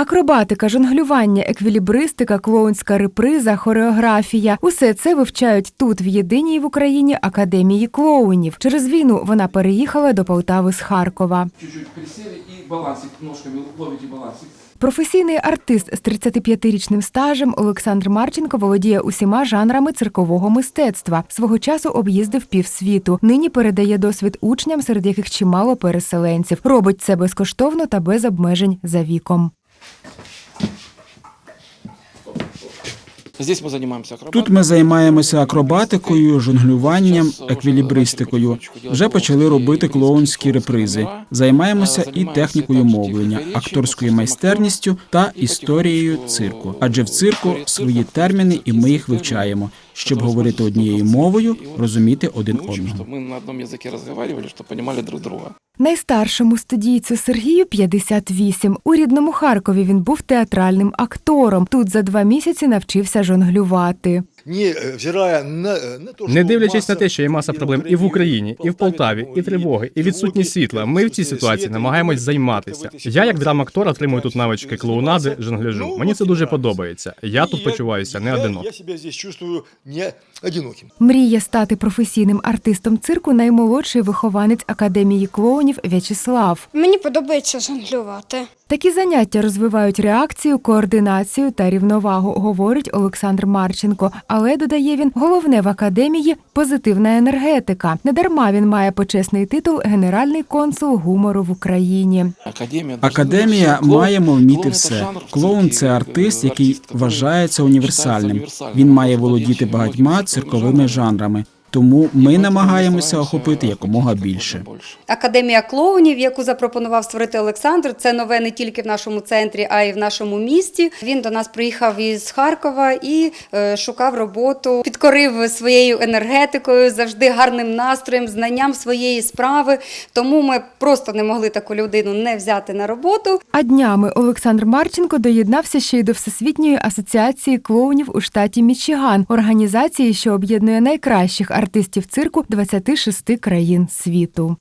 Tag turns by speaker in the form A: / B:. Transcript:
A: Акробатика, жонглювання, еквілібристика, клоунська реприза, хореографія усе це вивчають тут, в єдиній в Україні академії клоунів. Через війну вона переїхала до Полтави з Харкова.
B: Чуть-чуть присели и балансик ножками ловите балансик.
A: Професійний артист з 35-річним стажем Олександр Марченко володіє усіма жанрами циркового мистецтва. Свого часу об'їздив півсвіту. Нині передає досвід учням, серед яких чимало переселенців. Робить це безкоштовно та без обмежень за віком.
C: Тут ми займаємося акробатикою, жонглюванням, еквілібристикою. Вже почали робити клоунські репризи. Займаємося і технікою мовлення, акторською майстерністю та історією цирку. Адже в цирку свої терміни, і ми їх вивчаємо, щоб говорити однією мовою, розуміти один
B: Мы учим,
C: одного.
B: чтобы мы на одном языке разговаривали, чтобы понимали друг друга.
A: Найстаршому студійцю Сергію 58. У рідному Харкові він був театральним актором. Тут за два місяці навчився жонглювати.
D: не взирая на, на то,
E: Не дивлячись на те, що є маса проблем і в Україні, і в Полтаві, і тривоги, і відсутність світла. Ми в цій ситуації намагаємось займатися. Я, як драм-актор, отримую тут навички клоунади, жонгляжу. Мені це дуже подобається. Я тут почуваюся не
D: одиноким.
A: Мріє стати професійним артистом цирку наймолодший вихованець академії клоунів В'ячеслав.
F: Мені подобається жонглювати.
A: Такі заняття розвивають реакцію, координацію та рівновагу, говорить Олександр Марченко Але додає він, головне в академії позитивна енергетика. Недарма він має почесний титул генеральний консул гумору в Україні.
B: Академия,
C: Академія
B: Клоун-
C: має
B: клоун
C: вміти
B: это
C: все.
B: жанр в
C: Клоун
B: цирке,
C: це
B: э,
C: артист, який
B: артист, который
C: вважається
B: считается
C: універсальним.
B: универсальным.
C: Він має
B: Он
C: володіти
B: владеет
C: багатьма
B: многими
C: цирковими
B: жанрами.
C: Тому ми намагаємося охопити якомога більше.
G: Академія клоунів, яку запропонував створити Олександр, це нове не тільки в нашому центрі, а й в нашому місті. Він до нас приїхав із Харкова і е, шукав роботу, підкорив своєю енергетикою, завжди гарним настроєм, знанням своєї справи. Тому ми просто не могли таку людину не взяти на роботу.
A: А днями Олександр Марченко доєднався ще й до Всесвітньої асоціації клоунів у штаті Мічиган, організації, що об'єднує найкращих артистів цирку 26 країн світу.